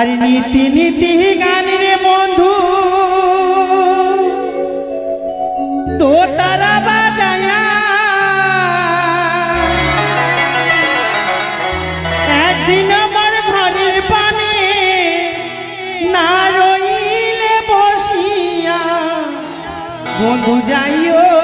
আর নীতি নীতি গানের বন্ধু। তো তারা বাজায়া। একদিন আমার ঘরের পানে না রইলে বসিয়া বন্ধু যাইও।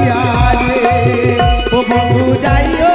দিয়া রে ও বন্ধু যাইও